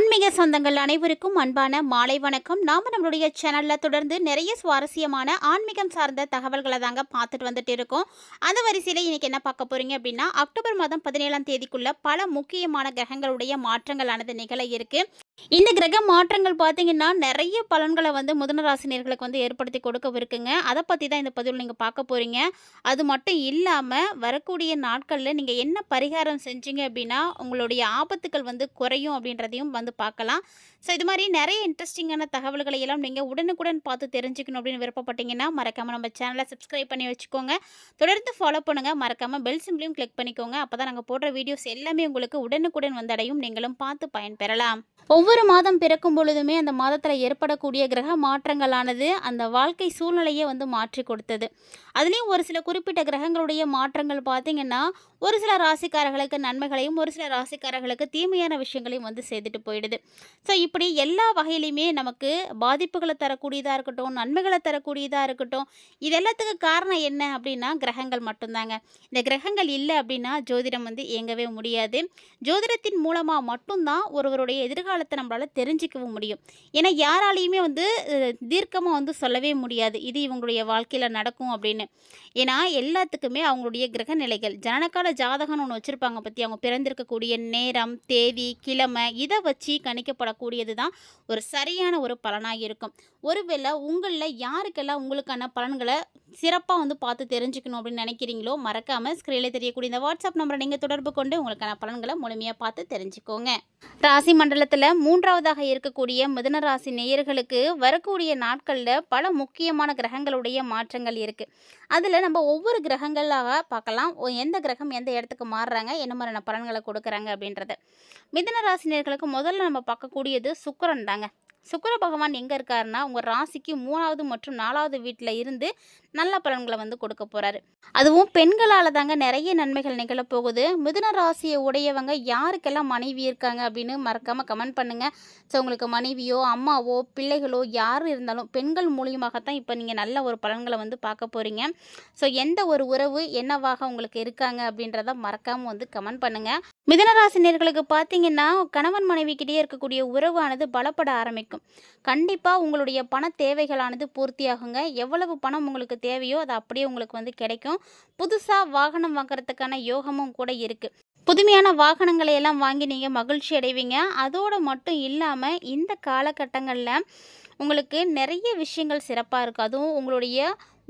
ஆன்மீக சொந்தங்கள் அனைவருக்கும் அன்பான மாலை வணக்கம். நாம் நம்மளுடைய சேனலில் தொடர்ந்து நிறைய சுவாரஸ்யமான ஆன்மீகம் சார்ந்த தகவல்களை தாங்க பார்த்துட்டு வந்துட்டு இருக்கோம். அந்த வரிசையில் இன்றைக்கி என்ன பார்க்க போகிறீங்க அப்படின்னா அக்டோபர் மாதம் பதினேழாம் தேதிக்குள்ள பல முக்கியமான கிரகங்களுடைய மாற்றங்களானது நிகழ இருக்கு. இந்த கிரக மாற்றங்கள் பார்த்தீங்கன்னா நிறைய பலன்களை வந்து முதன ராசினியர்களுக்கு வந்து ஏற்படுத்தி கொடுக்கவிருக்குங்க அதை பற்றி தான் இந்த பதிவில் நீங்கள் பார்க்க போகிறீங்க அது மட்டும் இல்லாமல் வரக்கூடிய நாட்களில் நீங்கள் என்ன பரிகாரம் செஞ்சீங்க அப்படின்னா உங்களுடைய ஆபத்துக்கள் வந்து குறையும் அப்படின்றதையும் வந்து பார்க்கலாம். ஸோ இது மாதிரி நிறைய இன்ட்ரெஸ்டிங்கான தகவல்களை எல்லாம் நீங்கள் உடனுக்குடன் பார்த்து தெரிஞ்சுக்கணும் அப்படின்னு விருப்பப்பட்டீங்கன்னா மறக்காமல் நம்ம சேனலை சப்ஸ்கிரைப் பண்ணி வச்சுக்கோங்க. தொடர்ந்து ஃபாலோ பண்ணுங்கள் மறக்காமல் பெல் சிம்லையும் கிளிக் பண்ணிக்கோங்க. அப்போ தான் நாங்கள் போடுற வீடியோஸ் எல்லாமே உங்களுக்கு உடனுக்குடன் வந்தடையும். நீங்களும் பார்த்து பயன்பெறலாம். ஒவ்வொரு மாதம் பிறக்கும் பொழுதுமே அந்த மாதத்தில் ஏற்படக்கூடிய கிரக மாற்றங்களானது அந்த வாழ்க்கை சூழ்நிலையை வந்து மாற்றி கொடுத்தது. அதுலேயும் ஒரு சில குறிப்பிட்ட கிரகங்களுடைய மாற்றங்கள் பார்த்தீங்கன்னா ஒரு சில ராசிக்காரர்களுக்கு நன்மைகளையும் ஒரு சில ராசிக்காரர்களுக்கு தீமையான விஷயங்களையும் வந்து செய்துட்டு போயிடுது. ஸோ இப்படி எல்லா வகையிலையுமே நமக்கு பாதிப்புகளை தரக்கூடியதாக இருக்கட்டும் நன்மைகளை தரக்கூடியதாக இருக்கட்டும் இது எல்லாத்துக்கும் காரணம் என்ன அப்படின்னா கிரகங்கள் மட்டும்தாங்க. இந்த கிரகங்கள் இல்லை அப்படின்னா ஜோதிடம் வந்து இயங்கவே முடியாது. ஜோதிடத்தின் மூலமாக மட்டும்தான் ஒருவருடைய எதிர்காலத்தை நம்மளால் தெரிஞ்சிக்கவும் முடியும். ஏன்னா யாராலையுமே வந்து தீர்க்கமாக வந்து சொல்லவே முடியாது. இது இவங்களுடைய வாழ்க்கையில் நடக்கும் அப்படின்னு. ஏன்னா எல்லாத்துக்குமே அவங்களுடைய கிரக நிலைகள் ஜனனக்கால ஜாதகம்னு ஒன்று வச்சுருப்பாங்க பற்றி அவங்க பிறந்திருக்கக்கூடிய நேரம் தேதி கிழமை இதை வச்சு கணிக்கப்படக்கூடியது தான் ஒரு சரியான ஒரு பலனாக இருக்கும். ஒருவேளை உங்களில் யாருக்கெல்லாம் உங்களுக்கான பலன்களை சிறப்பாக வந்து பார்த்து தெரிஞ்சுக்கணும் அப்படின்னு நினைக்கிறீங்களோ மறக்காமல் ஸ்க்ரீனில் தெரியக்கூடிய இந்த வாட்ஸ்அப் நம்பரை நீங்கள் தொடர்பு கொண்டு உங்களுக்கான பலன்களை முழுமையாக பார்த்து தெரிஞ்சுக்கோங்க. ராசி மண்டலத்தில் மூன்றாவதாக இருக்கக்கூடிய மிதுன ராசி நேயர்களுக்கு வரக்கூடிய நாட்களில் பல முக்கியமான கிரகங்களுடைய மாற்றங்கள் இருக்குது அதில் நம்ம ஒவ்வொரு கிரகங்களாக பார்க்கலாம். எந்த கிரகம் எந்த இடத்துக்கு மாறுறாங்க? என்ன மாதிரியான பலன்களை கொடுக்குறாங்க அப்படின்றத. மிதுன ராசினியர்களுக்கு முதல்ல நம்ம பார்க்கக்கூடியது சுக்கரன் தாங்க. சுக்கர பகவான் எங்கே இருக்காருன்னா உங்கள் ராசிக்கு மூணாவது மற்றும் நாலாவது வீட்டில் இருந்து நல்ல பலன்களை வந்து கொடுக்க போகிறாரு அதுவும் பெண்களால் தாங்க நிறைய நன்மைகள் நிகழப்போகுது. மிதுன ராசியை உடையவங்க யாருக்கெல்லாம் மனைவி இருக்காங்க அப்படின்னு மறக்காமல் கமெண்ட் பண்ணுங்கள் ஸோ உங்களுக்கு மனைவியோ அம்மாவோ பிள்ளைகளோ யார் இருந்தாலும் பெண்கள் மூலியமாகத்தான் இப்போ நீங்கள் நல்ல ஒரு பலன்களை வந்து பார்க்க போகிறீங்க ஸோ எந்த ஒரு உறவு என்னவாக உங்களுக்கு இருக்காங்க அப்படின்றத மறக்காமல் வந்து கமெண்ட் பண்ணுங்கள் மிதனராசினியர்களுக்கு பார்த்தீங்கன்னா கணவன் மனைவிக்கிட்டே இருக்கக்கூடிய உறவானது பலப்பட ஆரம்பிக்கும். கண்டிப்பாக உங்களுடைய பண தேவைகளானது பூர்த்தியாகுங்க. எவ்வளவு பணம் உங்களுக்கு தேவையோ அது அப்படியே உங்களுக்கு வந்து கிடைக்கும். புதுசாக வாகனம் வாங்குறதுக்கான யோகமும் கூட இருக்குது புதுமையான வாகனங்களை எல்லாம் வாங்கி நீங்கள் மகிழ்ச்சி அடைவீங்க. அதோடு மட்டும் இல்லாமல் இந்த காலகட்டங்களில் உங்களுக்கு நிறைய விஷயங்கள் சிறப்பாக இருக்கும். அதுவும் உங்களுடைய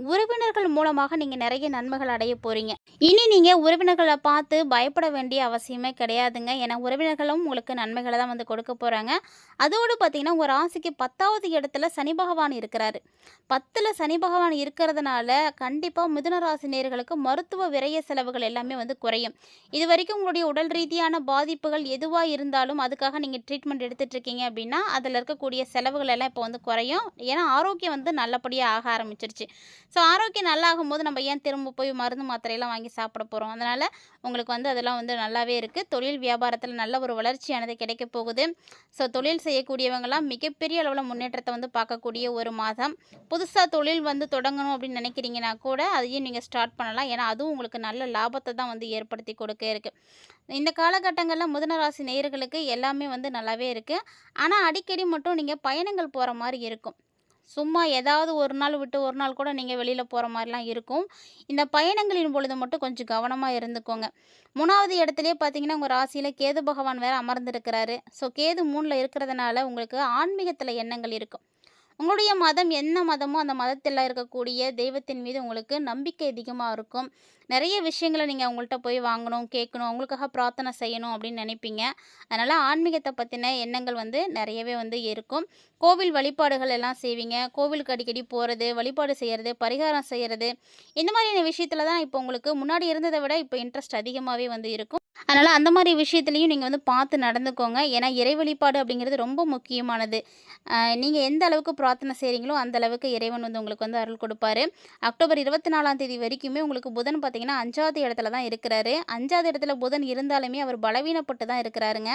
உறவினர்கள் மூலமாக நீங்கள் நிறைய நன்மைகள் அடைய போகிறீங்க இனி நீங்கள் உறவினர்களை பார்த்து பயப்பட வேண்டிய அவசியமே கிடையாதுங்க. ஏன்னா உறவினர்களும் உங்களுக்கு நன்மைகளை தான் வந்து கொடுக்க போகிறாங்க அதோடு பார்த்தீங்கன்னா உங்கள் ராசிக்கு பத்தாவது இடத்துல சனி பகவான் இருக்கிறாரு. பத்தில் சனி பகவான் இருக்கிறதுனால கண்டிப்பாக மிதுன ராசி நேர்களுக்கு மருத்துவ விரய செலவுகள் எல்லாமே வந்து குறையும். இது வரைக்கும் உங்களுடைய உடல் ரீதியான பாதிப்புகள் எதுவாக இருந்தாலும் அதுக்காக நீங்கள் ட்ரீட்மெண்ட் எடுத்துட்ருக்கீங்க அப்படின்னா அதில் இருக்கக்கூடிய செலவுகள் எல்லாம் இப்போ வந்து குறையும். ஏன்னா ஆரோக்கியம் வந்து நல்லபடியாக ஆக ஆரம்பிச்சிருச்சு. ஸோ ஆரோக்கியம் நல்லா ஆகும்போது நம்ம ஏன் திரும்ப போய் மருந்து மாத்திரையெல்லாம் வாங்கி சாப்பிட போகிறோம் அதனால் உங்களுக்கு வந்து அதெல்லாம் வந்து நல்லாவே இருக்குது தொழில் வியாபாரத்தில் நல்ல ஒரு வளர்ச்சியானது கிடைக்க போகுது. ஸோ தொழில் செய்யக்கூடியவங்களாம் மிகப்பெரிய அளவில் முன்னேற்றத்தை வந்து பார்க்கக்கூடிய ஒரு மாதம். புதுசாக தொழில் வந்து தொடங்கணும் அப்படின்னு நினைக்கிறீங்கன்னா கூட அதையும் நீங்கள் ஸ்டார்ட் பண்ணலாம். ஏன்னா அதுவும் உங்களுக்கு நல்ல லாபத்தை தான் வந்து ஏற்படுத்தி கொடுக்க இருக்குது இந்த காலகட்டங்களில் முதனராசி நேயர்களுக்கு எல்லாமே வந்து நல்லாவே இருக்குது ஆனால் அடிக்கடி மட்டும் நீங்கள் பயணங்கள் போகிற மாதிரி இருக்கும். சும்மா ஏதாவது ஒரு நாள் விட்டு ஒரு நாள் கூட நீங்கள் வெளியில் போகிற மாதிரிலாம் இருக்கும். இந்த பயணங்களின் பொழுது மட்டும் கொஞ்சம் கவனமாக இருந்துக்கோங்க. மூணாவது இடத்துலையே பார்த்தீங்கன்னா உங்கள் ராசியில் கேது பகவான் வேறு அமர்ந்திருக்கிறாரு. ஸோ கேது மூணில் இருக்கிறதுனால உங்களுக்கு ஆன்மீகத்தில் எண்ணங்கள் இருக்கும். உங்களுடைய மதம் என்ன மதமோ அந்த மதத்தில் இருக்கக்கூடிய தெய்வத்தின் மீது உங்களுக்கு நம்பிக்கை அதிகமாக இருக்கும். நிறைய விஷயங்களை நீங்கள் அவங்கள்ட்ட போய் வாங்கணும் கேட்கணும் அவங்களுக்காக பிரார்த்தனை செய்யணும் அப்படின்னு நினைப்பீங்க. அதனால் ஆன்மீகத்தை பற்றின எண்ணங்கள் வந்து நிறையவே வந்து இருக்கும். கோவில் வழிபாடுகள் எல்லாம் செய்வீங்க. கோவிலுக்கு அடிக்கடி போகிறது வழிபாடு செய்கிறது பரிகாரம் செய்கிறது இந்த மாதிரியான விஷயத்தில் தான் இப்போ உங்களுக்கு முன்னாடி இருந்ததை விட இப்போ இன்ட்ரெஸ்ட் அதிகமாகவே வந்து இருக்கும். அதனால் அந்த மாதிரி விஷயத்துலையும் நீங்கள் வந்து பார்த்து நடந்துக்கோங்க. ஏன்னா இறை வழிபாடு அப்படிங்கிறது ரொம்ப முக்கியமானது. நீங்கள் எந்த அளவுக்கு பிரார்த்தனை செய்கிறீங்களோ அந்த அளவுக்கு இறைவன் வந்து உங்களுக்கு வந்து அருள் கொடுப்பாரு. அக்டோபர் இருபத்தி நாலாம் தேதி வரைக்குமே உங்களுக்கு புதன் பார்த்தீங்கன்னா அஞ்சாவது இடத்துல தான் இருக்கிறாரு. அஞ்சாவது இடத்துல புதன் இருந்தாலுமே அவர் பலவீனப்பட்டு தான் இருக்கிறாருங்க.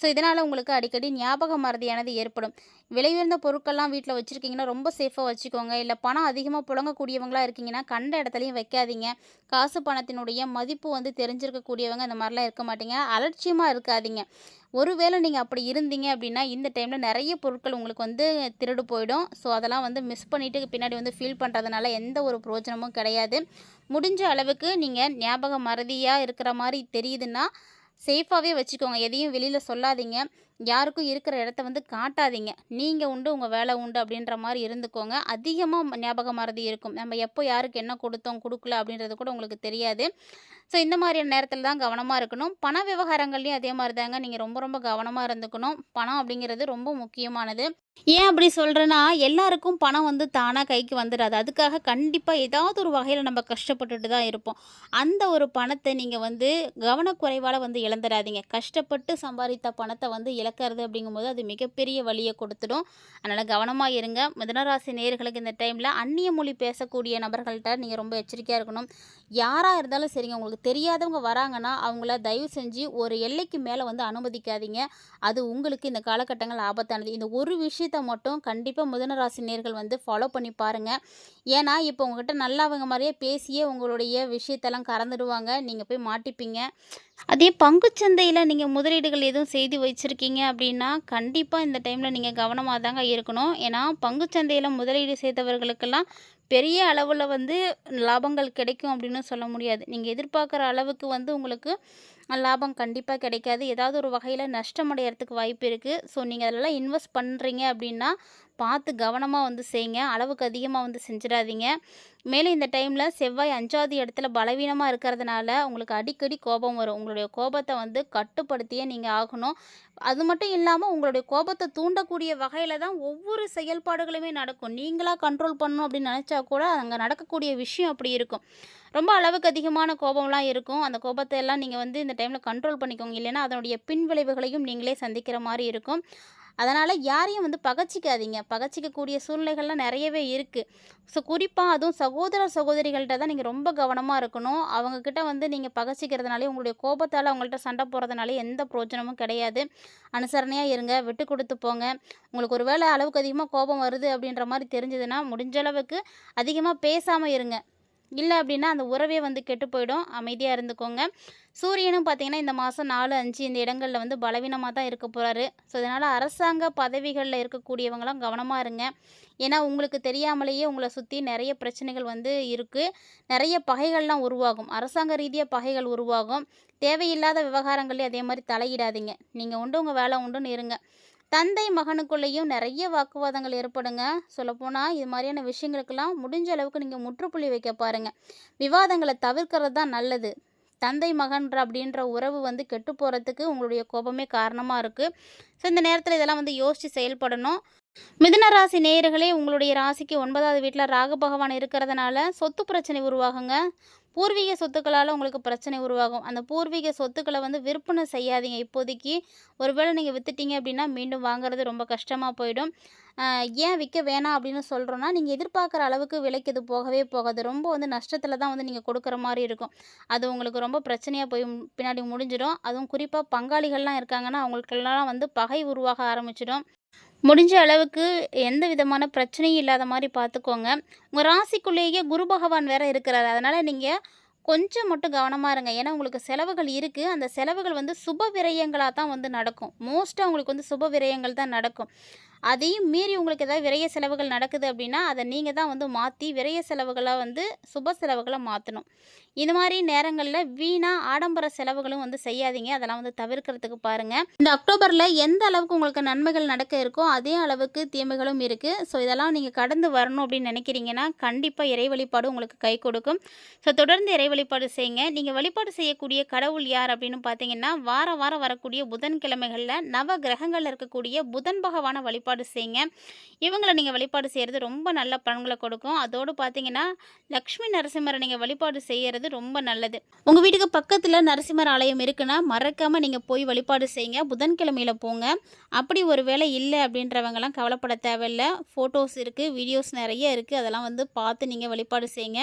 ஸோ இதனால் உங்களுக்கு அடிக்கடி ஞாபக மறதியானது ஏற்படும். விலையுயர்ந்த பொருட்கள்லாம் வீட்டில் வச்சுருக்கீங்கன்னா ரொம்ப சேஃபாக வச்சுக்கோங்க. இல்லை பணம் அதிகமாக புழங்கக்கூடியவங்களா இருக்கீங்கன்னா கண்ட இடத்துலையும் வைக்காதீங்க. காசு பணத்தினுடைய மதிப்பு வந்து தெரிஞ்சிருக்கக்கூடியவங்க இந்த மாதிரிலாம் மாதிரிலாம் இருக்க மாட்டீங்க. அலட்சியமாக இருக்காதீங்க. ஒருவேளை நீங்கள் அப்படி இருந்தீங்க அப்படின்னா இந்த டைமில் நிறைய பொருட்கள் உங்களுக்கு வந்து திருடு போயிடும். ஸோ அதெல்லாம் வந்து மிஸ் பண்ணிவிட்டு பின்னாடி வந்து ஃபீல் பண்ணுறதுனால எந்த ஒரு பிரோஜனமும் கிடையாது. முடிஞ்ச அளவுக்கு நீங்கள் ஞாபக மறதியாக இருக்கிற மாதிரி தெரியுதுன்னா சேஃபாகவே வச்சுக்கோங்க. எதையும் வெளியில் சொல்லாதீங்க. யாருக்கும் இருக்கிற இடத்த வந்து காட்டாதீங்க. நீங்கள் உண்டு உங்கள் வேலை உண்டு அப்படின்ற மாதிரி இருந்துக்கோங்க. அதிகமாக ஞாபக மறதி இருக்கும். நம்ம எப்போ யாருக்கு என்ன கொடுத்தோம் கொடுக்கல அப்படின்றது கூட உங்களுக்கு தெரியாது. ஸோ இந்த மாதிரியான நேரத்தில் தான் கவனமாக இருக்கணும். பண விவகாரங்கள்லையும் அதே மாதிரி தாங்க. நீங்கள் ரொம்ப ரொம்ப கவனமாக இருந்துக்கணும். பணம் அப்படிங்கிறது ரொம்ப முக்கியமானது. ஏன் அப்படி சொல்கிறேன்னா எல்லாருக்கும் பணம் வந்து தானாக கைக்கு வந்துடாது. அதுக்காக கண்டிப்பாக ஏதாவது ஒரு வகையில் நம்ம கஷ்டப்பட்டுட்டு தான் இருப்போம். அந்த ஒரு பணத்தை நீங்கள் வந்து கவனக்குறைவால் வந்து இழந்துடாதீங்க. கஷ்டப்பட்டு சம்பாதித்த பணத்தை வந்து இழக்கிறது அப்படிங்கும்போது அது மிகப்பெரிய வழியை கொடுத்துடும். அதனால் கவனமாக இருங்க. மிதனராசி நேர்களுக்கு இந்த டைமில் அந்நிய மொழி பேசக்கூடிய நபர்கள்ட்ட நீங்கள் ரொம்ப எச்சரிக்கையாக இருக்கணும். யாராக இருந்தாலும் சரிங்க உங்களுக்கு தெரியாதவங்க வராங்கன்னா அவங்கள தயவு செஞ்சு ஒரு எல்லைக்கு மேலே வந்து அனுமதிக்காதீங்க. அது உங்களுக்கு இந்த காலகட்டங்கள் ஆபத்தானது. இந்த ஒரு விஷயத்தை மட்டும் கண்டிப்பாக மிதனராசி நேர்கள் வந்து ஃபாலோ பண்ணி பாருங்கள் ஏன்னா இப்போ உங்ககிட்ட நல்லவங்க மாதிரியே பேசியே உங்களுடைய விஷயத்தெல்லாம் கறந்துடுவாங்க. நீங்கள் போய் மாட்டிப்பீங்க. அதே பங்குச்சந்தையில் நீங்கள் முதலீடுகள் எதுவும் செய்து வச்சுருக்கீங்க அப்படின்னா கண்டிப்பாக இந்த டைமில் நீங்கள் கவனமாக தாங்க இருக்கணும். ஏன்னா பங்குச்சந்தையில் முதலீடு செய்தவர்களுக்கெல்லாம் பெரிய அளவில் வந்து லாபங்கள் கிடைக்கும் அப்படின்னு சொல்ல முடியாது. நீங்கள் எதிர்பார்க்குற அளவுக்கு வந்து உங்களுக்கு லாபம் கண்டிப்பாக கிடைக்காது. ஏதாவது ஒரு வகையில் நஷ்டமடைகிறதுக்கு வாய்ப்பு இருக்குது ஸோ நீங்கள் அதெல்லாம் இன்வெஸ்ட் பண்ணுறீங்க அப்படின்னா பார்த்து கவனமாக வந்து செய்யுங்க அளவுக்கு அதிகமாக வந்து செஞ்சிடாதீங்க. மேலும் இந்த டைமில் செவ்வாய் அஞ்சாவது இடத்துல பலவீனமாக இருக்கிறதுனால உங்களுக்கு அடிக்கடி கோபம் வரும். உங்களுடைய கோபத்தை வந்து கட்டுப்படுத்தியே நீங்கள் ஆகணும். அது மட்டும் இல்லாமல் உங்களுடைய கோபத்தை தூண்டக்கூடிய வகையில் தான் ஒவ்வொரு செயல்பாடுகளுமே நடக்கும். நீங்களாக கண்ட்ரோல் பண்ணணும் அப்படின்னு நினச்சா கூட அங்கே நடக்கக்கூடிய விஷயம் அப்படி இருக்கும். ரொம்ப அளவுக்கு அதிகமான கோபம்லாம் இருக்கும். அந்த கோபத்தை எல்லாம் நீங்கள் வந்து இந்த டைமில் கண்ட்ரோல் பண்ணிக்கோங்க. இல்லைன்னா அதனுடைய பின்விளைவுகளையும் நீங்களே சந்திக்கிற மாதிரி இருக்கும். அதனால் யாரையும் வந்து பகச்சிக்காதீங்க. பகச்சிக்கக்கூடிய சூழ்நிலைகள்லாம் நிறையவே இருக்குது ஸோ குறிப்பாக அதுவும் சகோதர சகோதரிகள்கிட்ட தான் நீங்கள் ரொம்ப கவனமாக இருக்கணும். அவங்கக்கிட்ட வந்து நீங்கள் பகச்சிக்கிறதுனாலே உங்களுடைய கோபத்தால் அவங்கள்ட்ட சண்டை போகிறதுனாலே எந்த பிரோஜனமும் கிடையாது. அனுசரணையாக இருங்க. விட்டு கொடுத்து போங்க. உங்களுக்கு ஒரு வேளை அளவுக்கு அதிகமாக கோபம் வருது அப்படின்ற மாதிரி தெரிஞ்சதுன்னா முடிஞ்ச அளவுக்கு அதிகமாக பேசாமல் இருங்க. இல்லை அப்படின்னா அந்த உறவே வந்து கெட்டு போயிடும். அமைதியாக இருந்துக்கோங்க. சூரியனும் பார்த்தீங்கன்னா இந்த மாதம் நாலு அஞ்சு இந்த இடங்களில் வந்து பலவீனமாக தான் இருக்க போகிறாரு ஸோ இதனால் அரசாங்க பதவிகளில் இருக்கக்கூடியவங்களாம் கவனமாக இருங்க. ஏன்னா உங்களுக்கு தெரியாமலேயே உங்களை சுற்றி நிறைய பிரச்சனைகள் வந்து இருக்குது நிறைய பகைகள்லாம் உருவாகும். அரசாங்க ரீதியாக பகைகள் உருவாகும். தேவையில்லாத விவகாரங்கள்லேயும் அதே மாதிரி தலையிடாதீங்க. நீங்கள் உண்டு உங்கள் வேலை உண்டுன்னு இருங்க. தந்தை மகனுக்குள்ளேயும் நிறைய வாக்குவாதங்கள் ஏற்படுங்க. சொல்லப்போனால் இது மாதிரியான விஷயங்களுக்கெல்லாம் முடிஞ்ச அளவுக்கு நீங்கள் முற்றுப்புள்ளி வைக்க பாருங்கள் விவாதங்களை தவிர்க்கிறது தான் நல்லது. தந்தை மகன்ற அப்படின்ற உறவு வந்து கெட்டு போகிறதுக்கு உங்களுடைய கோபமே காரணமாக இருக்குது ஸோ இந்த நேரத்தில் இதெல்லாம் வந்து யோசித்து செயல்படணும். மிதுன ராசி நேயர்களே உங்களுடைய ராசிக்கு ஒன்பதாவது வீட்டில் ராகு பகவான் இருக்கிறதுனால சொத்து பிரச்சனை உருவாகுங்க. பூர்வீக சொத்துக்களால் உங்களுக்கு பிரச்சனை உருவாகும். அந்த பூர்வீக சொத்துக்களை வந்து விற்பனை செய்யாதீங்க. இப்போதைக்கு ஒருவேளை நீங்கள் விற்றுட்டீங்க அப்படின்னா மீண்டும் வாங்குறது ரொம்ப கஷ்டமாக போயிடும். ஏன் விற்க வேணாம் அப்படின்னு சொல்கிறோன்னா நீங்கள் எதிர்பார்க்குற அளவுக்கு விலைக்கு இது போகவே போகாது. ரொம்ப வந்து நஷ்டத்தில் தான் வந்து நீங்கள் கொடுக்குற மாதிரி இருக்கும். அது உங்களுக்கு ரொம்ப பிரச்சனையாக போய் பின்னாடி முடிஞ்சிடும். அதுவும் குறிப்பாக பங்காளிகள்லாம் இருக்காங்கன்னா அவங்களுக்கெல்லாம் வந்து பகை உருவாக ஆரம்பிச்சிடும். முடிஞ்ச அளவுக்கு எந்த விதமான பிரச்சனையும் இல்லாத மாதிரி பார்த்துக்கோங்க. உங்கள் ராசிக்குள்ளேயே குரு பகவான் வேறு இருக்கிறாரு. அதனால் நீங்கள் கொஞ்சம் மட்டும் கவனமாக இருங்க. ஏன்னா உங்களுக்கு செலவுகள் இருக்குது அந்த செலவுகள் வந்து சுப விரயங்களாக தான் வந்து நடக்கும். மோஸ்ட்டாக உங்களுக்கு வந்து சுப விரயங்கள் தான் நடக்கும். அதையும் மீறி உங்களுக்கு ஏதாவது விரய செலவுகள் நடக்குது அப்படின்னா அதை நீங்கள் தான் வந்து மாற்றி விரைய செலவுகளை வந்து சுப செலவுகளை மாற்றணும் இந்த மாதிரி நேரங்களில் வீணாக ஆடம்பர செலவுகளும் வந்து செய்யாதீங்க. அதெல்லாம் வந்து தவிர்க்கிறதுக்கு பாருங்கள் இந்த அக்டோபரில் எந்த அளவுக்கு உங்களுக்கு நன்மைகள் நடக்க இருக்கோ அதே அளவுக்கு தீமைகளும் இருக்குது ஸோ இதெல்லாம் நீங்கள் கடந்து வரணும் அப்படின்னு நினைக்கிறீங்கன்னா கண்டிப்பாக இறை வழிபாடு உங்களுக்கு கை கொடுக்கும். ஸோ தொடர்ந்து இறை வழிபாடு செய்யுங்க. நீங்கள் வழிபாடு செய்யக்கூடிய கடவுள் யார் அப்படின்னு பார்த்தீங்கன்னா வார வாரம் வரக்கூடிய புதன்கிழமைகளில் நவ கிரகங்களில் இருக்கக்கூடிய புதன் பகவான வழிபாடு வழிபாடு செய்யுங்க இவங்களை நீங்கள் வழிபாடு செய்கிறது ரொம்ப நல்ல பலன்களை கொடுக்கும். அதோடு பார்த்தீங்கன்னா லக்ஷ்மி நரசிம்மரை நீங்கள் வழிபாடு செய்கிறது ரொம்ப நல்லது. உங்கள் வீட்டுக்கு பக்கத்தில் நரசிம்மர் ஆலயம் இருக்குன்னா மறக்காமல் நீங்கள் போய் வழிபாடு செய்யுங்க. புதன்கிழமையில போங்க. அப்படி ஒரு வேளை இல்லை அப்படின்றவங்கலாம் கவலைப்பட தேவையில்ல. ஃபோட்டோஸ் இருக்குது வீடியோஸ் நிறைய இருக்குது அதெல்லாம் வந்து பார்த்து நீங்கள் வழிபாடு செய்யுங்க.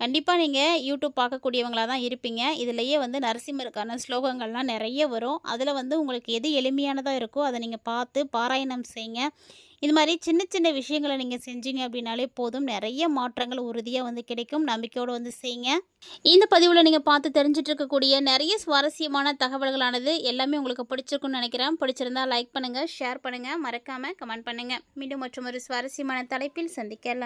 கண்டிப்பாக நீங்கள் யூடியூப் பார்க்கக்கூடியவங்களாக தான் இருப்பீங்க. இதுலேயே வந்து நரசிம்மருக்கான ஸ்லோகங்கள்லாம் நிறைய வரும். அதில் வந்து உங்களுக்கு எது எளிமையானதாக இருக்கோ அதை நீங்கள் பார்த்து பாராயணம் செய்யுங்க இது மாதிரி சின்ன சின்ன விஷயங்களை நீங்கள் செஞ்சீங்க அப்படின்னாலே போதும். நிறைய மாற்றங்கள் உறுதியாக வந்து கிடைக்கும். நம்பிக்கையோடு வந்து செய்யுங்க இந்த பதிவில் நீங்கள் பார்த்து தெரிஞ்சிட்டு இருக்கக்கூடிய நிறைய சுவாரஸ்யமான தகவல்களானது எல்லாமே உங்களுக்கு பிடிச்சிருக்குன்னு நினைக்கிறேன். பிடிச்சிருந்தா லைக் பண்ணுங்கள் ஷேர் பண்ணுங்கள் மறக்காமல் கமெண்ட் பண்ணுங்கள் மீண்டும் மற்றும் ஒரு சுவாரஸ்யமான தலைப்பில் சந்திக்கலாம்.